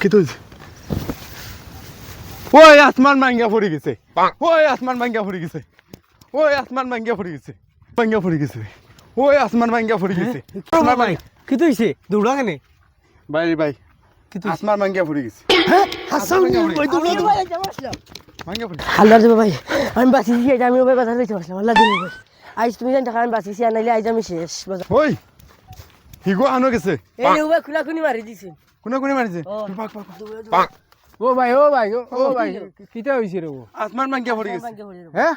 কি তুই? ওই আসমান ভাঙ্গা পড়ে গেছে। ওই আসমান ভাঙ্গা পড়ে গেছে। ওই আসমান ভাঙ্গা পড়ে গেছে। ভাঙ্গা পড়ে গেছে। ওই আসমান ভাঙ্গা পড়ে গেছে। আসমান ভাঙ্গা কি দৌড়া কেনে? ভাই ভাই কি তো আসমান ভাঙ্গা পড়ে গেছে। হাসান ভাই দৌড়া ভাঙ্গা পড়ে আল্লাহ ভাই আমি এটা আমি ওভাবে কথা বলতে পারছিলাম। আল্লাহ দিন ভাই। আজ তুমি জানতে আমি বাঁচিছি আর নাইলে আজ আমি শেষ বাজার ওই হিগো আনো গেছে। এই উভয় খুলা খুনি মারি দিছে। কোনে কোনে মারিছে ও। পাক, পাক, পাক। ও ভাই ও ভাই ও ও ভাই কিটা হইছে রে ও? আসমান ভাঙ্গা পড়ে গেছে। হ্যাঁ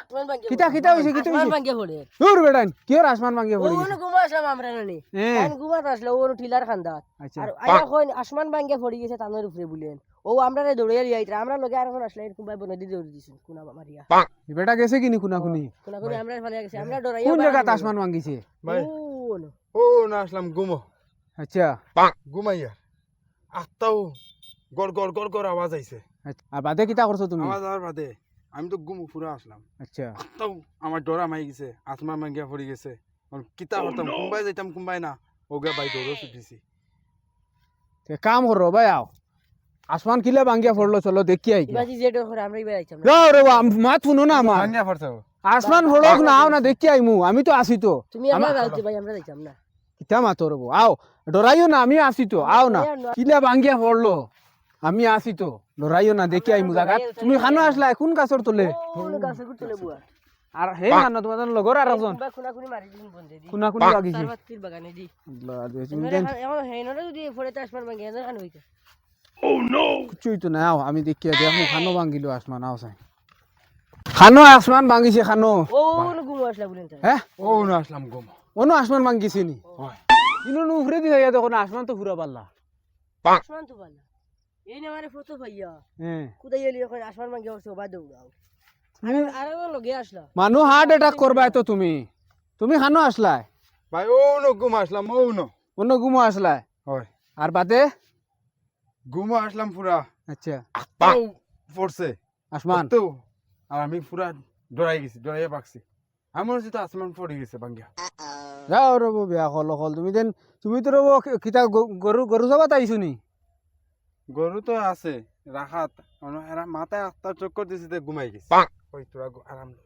কিটা কিটা হইছে কিটা হইছে ভাঙ্গে পড়ে দূর বেটান কি আর আসমান ভাঙ্গে ও পড়ে ওনো গেছে? ঘুমা আসলাম আমরা নানি হ্যাঁ আমি ঘুমাত আসলে ও ওনো ঠিলার খান্দাত। আচ্ছা। আর আইয়া কইন আসমান ভাঙ্গে পড়ে গেছে তানোর উপরে বলেন ও আমরা রে দৌড়ে আইতা আমরা লগে আর এখন আসলে এরকম ভাই নদী দৌড়ে দিছেন কোনা মারিয়া। এই বেটা গেছে কিনি কুনা কুনি কোনা কোনা আমরা ফলে গেছে আমরা ডরাইয়া কোন জায়গাতে আসমান ভাঙ্গিছে ভাই। ও না আসলাম গুমো। আচ্ছা। ঘুমাইয়া আত্মাও গড় গড় গড় গড় আওয়াজ আইছে। আচ্ছা। আর বাদে কিটা করছ তুমি? আওয়াজ আর বাদে আমি তো ঘুমো পুরো আসলাম। আচ্ছা। আত্মাও আমার ডরা মাই গেছে আসমান ভাঙ্গিয়া পড়ে গেছে। কিতা করতাম কুম্বাই যাইতাম কুম্বাই না। ওগে বাই দৌড়ে ছুটিছি কাম করো ভাই আও। আসমান কিলা ভাঙ্গিয়া পড়ল চলো দেখি আই রে মাত শুনো না ভাঙ্গিয়া পড়ছে আসমান পড়ক না আও না দেখি আইমু আমি তো আসি তো। তুমি আমরা যাইতে ভাই আমরা যাইতাম না কিতা মাতো রব আও ডরাইও না আমি আসি তো আও না। কিলা ভাঙ্গিয়া পড়ল আমি আসি তো ডরাইও না দেখি আইমু জায়গা তুমি খানো আসলা কোন গাছর তোলে? ওনো গাছে গুতলে বুয়া? আর হে না তোমাদের লগর আর একজন খুনা মারি দিন বন্ধে দি। কোনা কোনা লাগিছে সারবাতির বাগানে দি। আল্লাহ রে, তুমি দেন এখন হেনরে যদি ফরে আসমান ভাঙ্গে এনে খান হইতে কিছুই তো না আও আমি দেখি দেখো খানো ভাঙ্গিলো আসমান আও চাই। খানো আসমান ভাঙ্গিছে খানো। ও আসলা হ্যাঁ ও না আসলাম গুমো। অন্য আসমান ভাঙ্গিছে নি? হয়। ইনো নু উফরে দি হইয়া দেখো না আসমান তো ফুরা পারলা আসমান তো পালা এই না মানে ফটো ভাইয়া হ্যাঁ কুদাই এলি এখন আসমান ভাঙ্গে হচ্ছে ওবা দৌড়াও আর লগে আসলা মানুহ হার্ট অ্যাটাক করবা তো তুমি। তুমি খানো আসলাই ভাই ও নো ঘুম আসলাম ও নো। অন্য গুমো আসলাই হয়। আর বাদে? ঘুমো আসলাম পুরা আচ্ছা। আত্মাও পড়ছে। আসমান। তো আর আমি পুরা ডরাই গেছি ডরাইয়া পাকছি। আমার হচ্ছে তো আসমান পড়ে গেছে ভাঙ্গিয়া যাও রব বিয়া কল কল তুমি দেন তুমি তো রব কিতা গ- গরু গরু যাবা তাইছো নি? গরু তো আছে রাখাত মাথায় আত্মার চক্কর দিছে তে ঘুমাই গেছে। ওই তোরা আরাম লই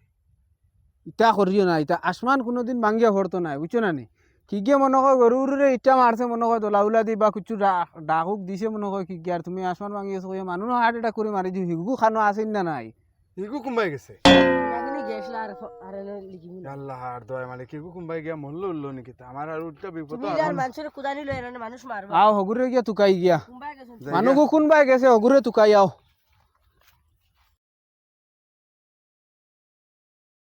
ইটা করিও না ইটা আসমান কোনোদিন ভাঙ্গিয়া হরতো নাই বুঝছ না নি? কি গিয়ে মনে হয় গরুরে ইটা মারছে মনে হয় দোলা উলা দি বা কিছু ডাকুক দিছে মনে হয় কি গিয়ে আর তুমি আসমান ভাঙ্গিয়েছো কইয়া মানুষ হার্ট অ্যাটাক করে মারি দিও হিগু খানো আসেন না নাই? হিগু কুম্বাই গেছে? আর আর আল্লাহ আর দয় মানে হিগু কুম্বাই গিয়া মরলো উঠল নাকি? আমার আর উল্টা বিপদ তুমি যার মানুষের কুদানি লয় মানুষ মারবা আও হগুরে গিয়া তুকাই গিয়া। কুম্বাই গেছেন যাই গেছে হগুরে তুকাই আও।